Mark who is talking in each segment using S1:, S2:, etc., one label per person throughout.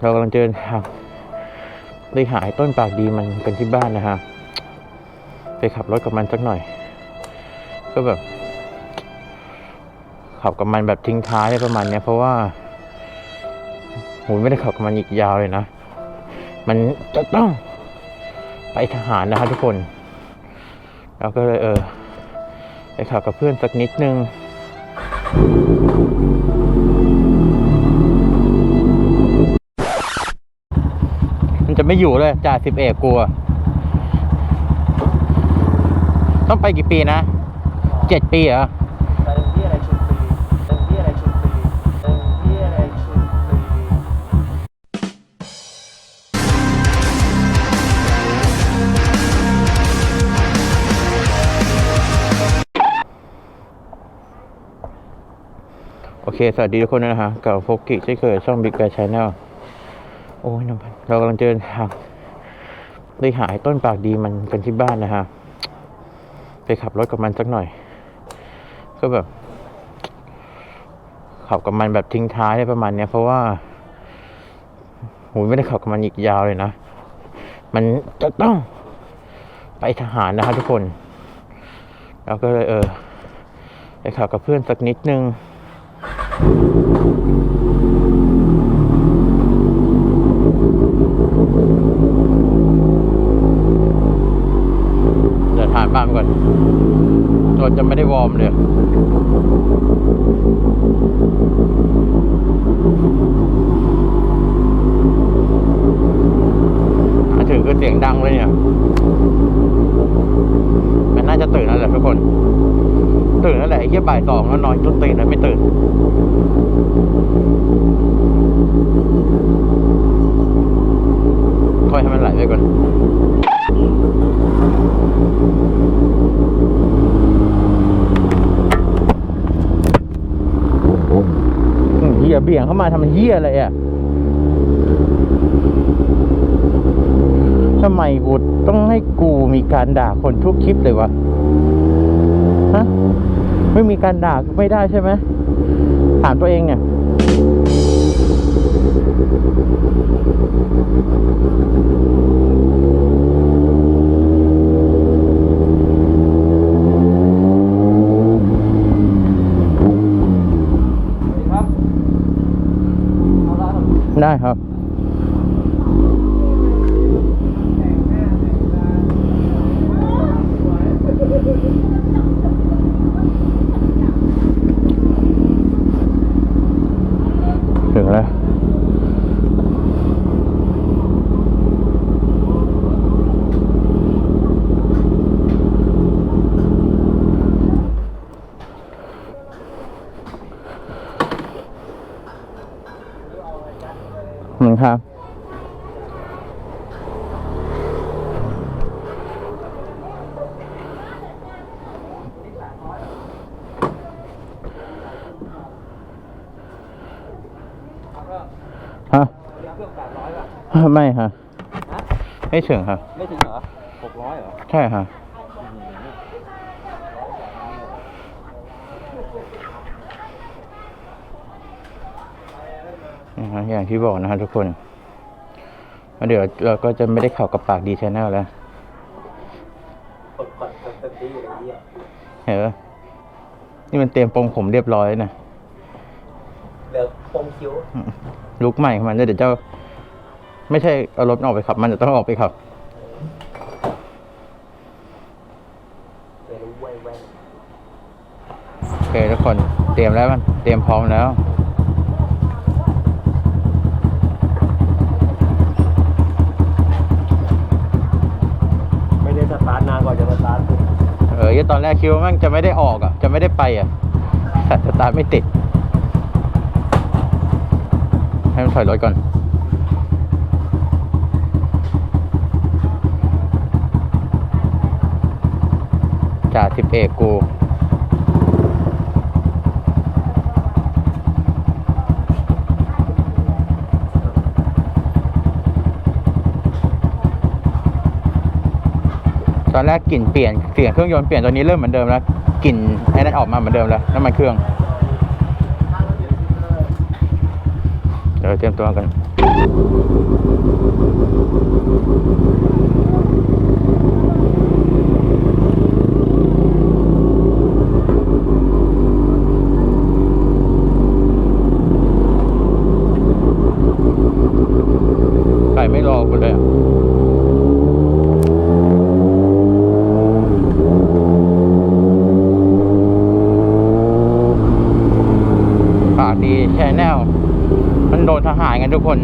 S1: เรากำลังเดินทางไปหาไอ้ต้นปากดีมันกันที่บ้านนะฮะ ไปขับรถกับมันสักหน่อย ก็แบบ ขับกับมันแบบทิ้งท้ายประมาณเนี้ยเพราะว่าโหไม่ได้ขับกับมันอีกยาวเลยนะ มันจะต้องไปทหารนะครับทุกคนเราก็เลยเออไปขับกับเพื่อนสักนิดนึง ไม่อยู่เลยจ่าสิบเอกกลัว ต้องไปกี่ปีนะเจ็ดปีเหรอโอเค สวัสดีทุกคนนะฮะกับพบกิเช่นเคยช่อง Big Bear Channel โอ้ยน้ำพันเรากำลังเดินทางไปหาไอ้ต้นปากดีมันกันที่บ้านนะฮะ ไปขับรถกับมันสักหน่อย ก็แบบ ขับกับมันแบบทิ้งท้ายอะไรประมาณเนี้ยเพราะว่าโหไม่ได้ขับกับมันอีกยาวเลยนะ มันจะต้องไปทหารนะครับทุกคนเราก็เลยเออไปขับกับเพื่อนสักนิดนึง บ้านไปก่อนรถจะไม่ได้วอร์มเลยมาถึงคือเสียงดังเลยเนี่ย มันน่าจะตื่นแล้วแหละทุกคน ตื่นแล้วแหละไอ้เหี้ยบ่ายสองแล้วนอนจนตื่นแล้วไม่ตื่น ค่อยให้มันไหลไปก่อน อืมเหี้ยเบี่ยงเข้ามาทำเหี้ยอะไรอะทำไมกูต้องให้กูมีการด่าคนทุกคลิปเลยวะฮะไม่มีการด่าไม่ได้ใช่ไหมถามตัวเองเนี่ย
S2: ครับเอาละครับ
S1: ได้ครับ หนึ่งครับ ฮะ
S2: เครื่องแปดร้อยป่ะ
S1: ไม่ฮะ
S2: ฮะ
S1: ไม่ถึงครับ
S2: ไม่ถึงเหรอหกร้อยเหรอ
S1: ใช่ฮะ นะฮะอย่างที่บอกนะฮะทุกคนแล้วเดี๋ยวเราก็จะไม่ได้ข่าวกับปากดีชแนลแล้ว
S2: กดกดกดเต็มที่อะไรเงี้ย
S1: เห็นปะนี่มันเตรียมปรงผมเรียบร้อยแล้วนะ
S2: เหลือปมคิ้ว
S1: ลุกใหม่ของมันแล้วเดี๋ยวเจ้า ไม่ใช่เอารถออกไปขับ มันจะต้องออกไปขับ
S2: เดี๋ยวรู้ไว้ไว้
S1: โอเคทุกคนเตรียมแล้วมัน เตรียมพร้อมแล้ว
S2: ไม่ได้สตาร์ทนานกว่าจะสตาร์ท
S1: เออ ตอนแรกคิดว่ามันจะไม่ได้ออกอะ จะไม่ได้ไปอะแต่สตาร์ทไม่ติด ให้มันถอยรถก่อน จ่าสิบเอกกู ตอนแรกกลิ่นเปลี่ยนเสียงเครื่องยนต์เปลี่ยนตอนนี้เริ่มเหมือนเดิมแล้วกลิ่นไอ้นั้นออกมาเหมือนเดิมแล้วน้ำมันเครื่องเดี๋ยวเตรียมตัวกัน ไก่ไม่รอกูเลยอะปากดีแชแนลมันโดน ทุกคน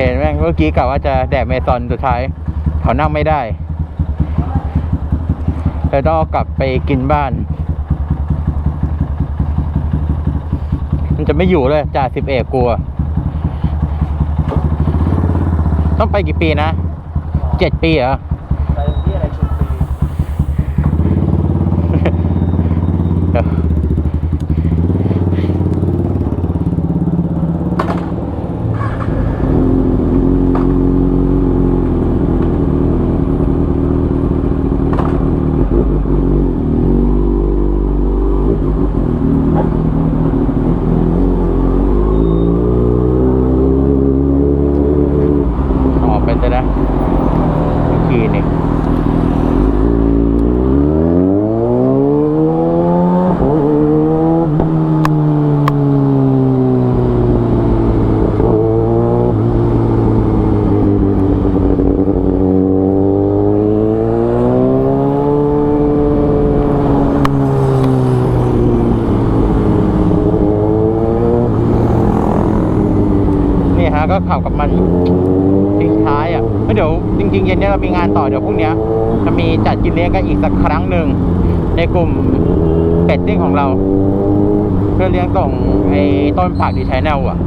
S1: เห็นแเมื่อกี้กะว่าจะแดกเมซอนสุดท้ายเขานั่งไม่ได้เลยต้องกลับไปกินบ้าน มันจะไม่อยู่เลยจ่าสิบเอกกลัว ต้องไปกี่ปีนะเจ็ดปีเหรอ
S2: ไปที่อะไรชลบุรี
S1: เดี๋ยวออกไปจะนะอีกทีหนึง นี่ฮะก็ขับกับมันทิ้งท้ายอะแล้วเดี๋ยวจ ริงๆเย็นเนี้เรามีงานต่อเดี๋ยวพรุ่งนี้จะมีจัดกินเลี้ยงกันอีกสักครั้งหนึ่งในกลุ่มเป็ดติ้งของเรา เพื่อเลี้ยงส่งไอ้ต้นผักดีไชแนลอะ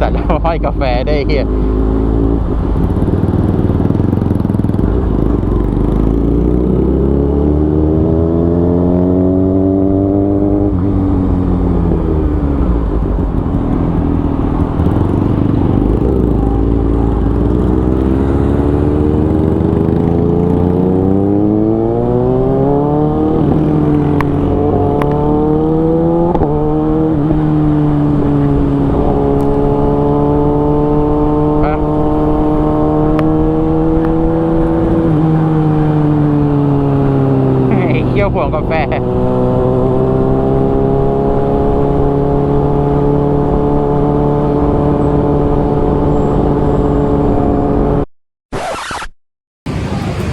S1: จัดแล้วห้อยกาแฟได้เฮียฮะไอ้เคี่ยวห่วงกาแฟ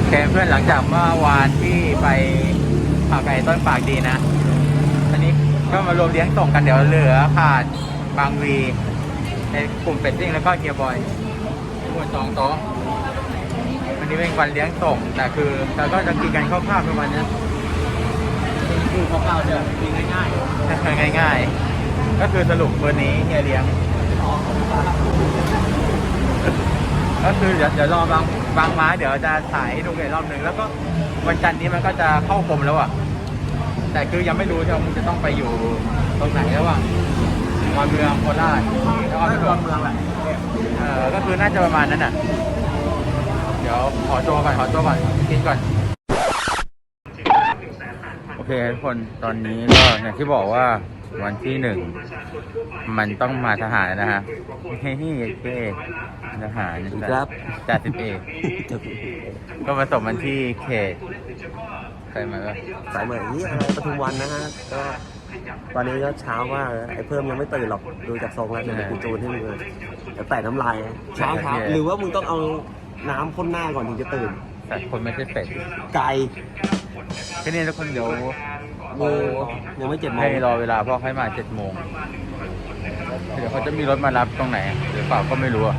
S1: แกเพื่อนหลังจากเมื่อวานที่ไปผ่าไก่ต้นปากดีนะ อันนี้ก็มารวมเลี้ยงส่งกันเดี๋ยวเหลือขาดบางวีในกลุ่มเป็ดซิ่งแล้วก็เกียร์บอยทั้งหมดสองโต๊ะวันนี้เป็นวันเลี้ยงส่งแต่คือเราก็จะกินกันคร่าวๆประมาณนี้
S2: คือคร่าวๆเนี่ยง่าย
S1: ง่ายๆ ก็คือสรุปวันนี้เฮียเลี้ยง ก็คือเดี๋ยวเดี๋ยวรอบางบางม้าเดี๋ยวจะถ่ายให้ดูกันอีกรอบหนึ่งแล้วก็วันจันทร์นี้มันก็จะเข้ากรมแล้วอะ แต่คือยังไม่รู้ใช่ไหมมันจะต้องไปอยู่ตรงไหนระหว่างอนเมืองโคราชนครปฐม
S2: เมืองแหละ
S1: เออก็คือน่าจะประมาณนั้นน่ะ เดี๋ยวขอตัวก่อนขอตัวก่อนกินก่อน เคทุกคนตอนนี้ก็อย่างที่บอกว่าวันที่หนึ่งมันต้องมาทหารนะฮะเฮ้ยเท่ทหาร
S2: ครับ
S1: จ่าสิบเอกก็มาส่งมันที่เขตใครมาก็
S2: สายใหม่นี่อะไรปทุมวันนะฮะก็ตอนนี้ก็เช้ามากเลยไอ้เพิ่มยังไม่ตื่นหรอกดูจากทรงแล้วเดี๋ยวกูจูนให้มึงเลยแต่แต่น้ำลายเช้าเช้าหรือว่ามึงต้องเอาน้ำพ่นหน้าก่อนถึงจะตื่น
S1: แต่คนไม่ใช่เป็ด
S2: ไก
S1: แค่นี้ทุกคนเดี๋ยว
S2: มือยังไม่เจ็ดโมง
S1: ให้รอเวลาพ่อให้มาเจ็ดโมง เดี๋ยวเขาจะมีรถมารับตรงไหน เดี๋ยวเปล่าก็ไม่รู้อะ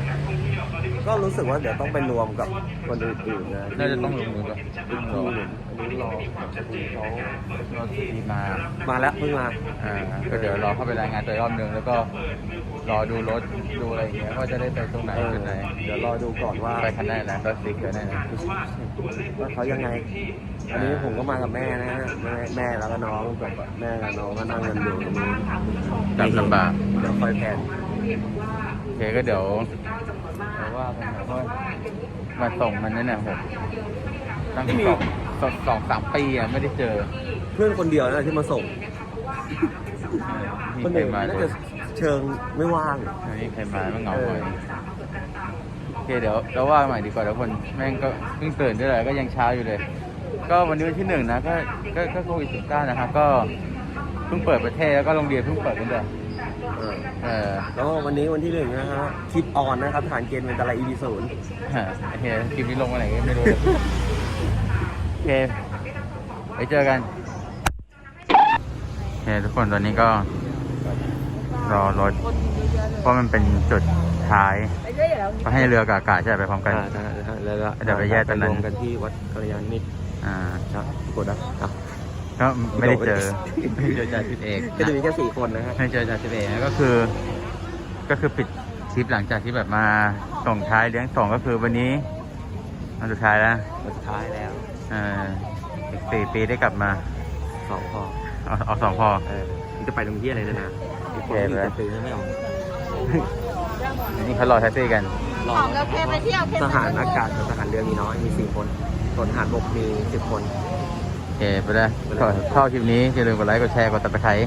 S2: ก็รู้สึกว่าเดี๋ยวต้องไปรวมกับคนอื่นๆนะ
S1: น่าจะต้องลงมือก่อน
S2: ที่ที่หนึ่งอันนี้รอเขา
S1: รถทีมา
S2: มาแล้วเพิ่งมา
S1: อ่าก็เดี๋ยวรอเข้าไปรายงานตัวอีกรอบนึงแล้วก็รอดูรถดูอะไรอย่างเงี้ยว่าจะได้ไปตรงไหน
S2: เออ
S1: จุดไหน
S2: เดี๋ยวรอดูก่อนว่า
S1: ไปคันไหนนะรถสีเขียวไหนนะ
S2: ว่าเขายังไง อันนี้ผมก็มากับแม่นะฮะแม่แม่แล้วก็น้องแบบแม่กับน้องก็นั่งกันอยู่ตรงนี้
S1: จำลำบาก
S2: เดี๋ยวค่อยแพน
S1: โอเคก็เดี๋ยวเดี๋ย วว่ากันนะว่ามาส่งมันนั่นน่ะผมตั้งสองสองสองสามปีอะไม่ได้เจอ
S2: เพื่อนคนเดียวนะที่มาส่ง
S1: มี
S2: คน
S1: ใคร
S2: อื่น
S1: มา
S2: น่า
S1: ด้ว
S2: จะ
S1: ย
S2: เชิงไม่ว่าง
S1: มีใครมาไม่เหงา
S2: เอ
S1: เล
S2: อ
S1: ยโอเคเดี๋ยวเราว่าใหม่ดีกว่าทุกคนแม่งก็เพิ่งตื่นด้วยเลยก็ยังเช้าอยู่เลย ก็วันนี้วันที่หนึ่งนะก็ก็ก็โควิดสิบเก้านะครับก็เพิ่งเปิดประเทศแล้วก็โรงเรียนเพิ่งเปิดกันเลย
S2: เออ
S1: เออ
S2: แล้ววันนี้วันที่หนึ่งนะฮะคลิปออนนะครับฐานเกณฑ์เป็นตะไล EP ศูนย์
S1: ฮะโอเคคลิปนี้ลงวันไหนก็ไม่รู้เลยโอเคไปเจอกันโอเคทุกคนตอนนี้ก็รอรถ เพราะมันเป็นจุดท้ายก็ให้เรือกับอากาศใช่ไหมไปพร้อมกัน
S2: อ่าใช่ใช่แล้วก็
S1: เดี๋ยวไปแยกตอนนั้น
S2: รวมกันที่วัดกัลยาณมิตร
S1: อ่า
S2: ครับกดนะอะ
S1: ก็ไม่ได้เจอไม่ได้เจอจ่าสิบเอก
S2: ก็จะมี
S1: นะ
S2: แค่สี่คนนะฮะ
S1: ไม่ได้เจอจ่าสิบเอกนะก็คือ ก็คือปิดทริปหลังจากที่แบบมาส่งท้ายเลี้ยงส่งก็คือวันนี้วันสุดท้ายแล้ว
S2: วันสุดท้ายแล้ว
S1: เอออีกสี่ปีได้กลับมา
S2: สองพอ
S1: เอาเอาสองพอ
S2: เออมึงจะไปตรงที่อะไรนะนะอีกคนที่อยู่จะซื้อไม่ออก
S1: นี่เขารอแท็กซี่กัน
S2: รอ
S3: ของเราเคไปเที่ยวเค
S2: ทหารอากาศกับทหารเรือมีน้อยมีสี่คนส่วนทหารบกมีสิบคน
S1: โอ เคไปเลยชอบคลิปนี้อย่าลืมกดไลค์กดแชร์กดติดตาม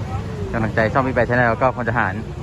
S1: กำลังใจช่องมีแบชแนลแล้วก็คนทหาร
S2: ค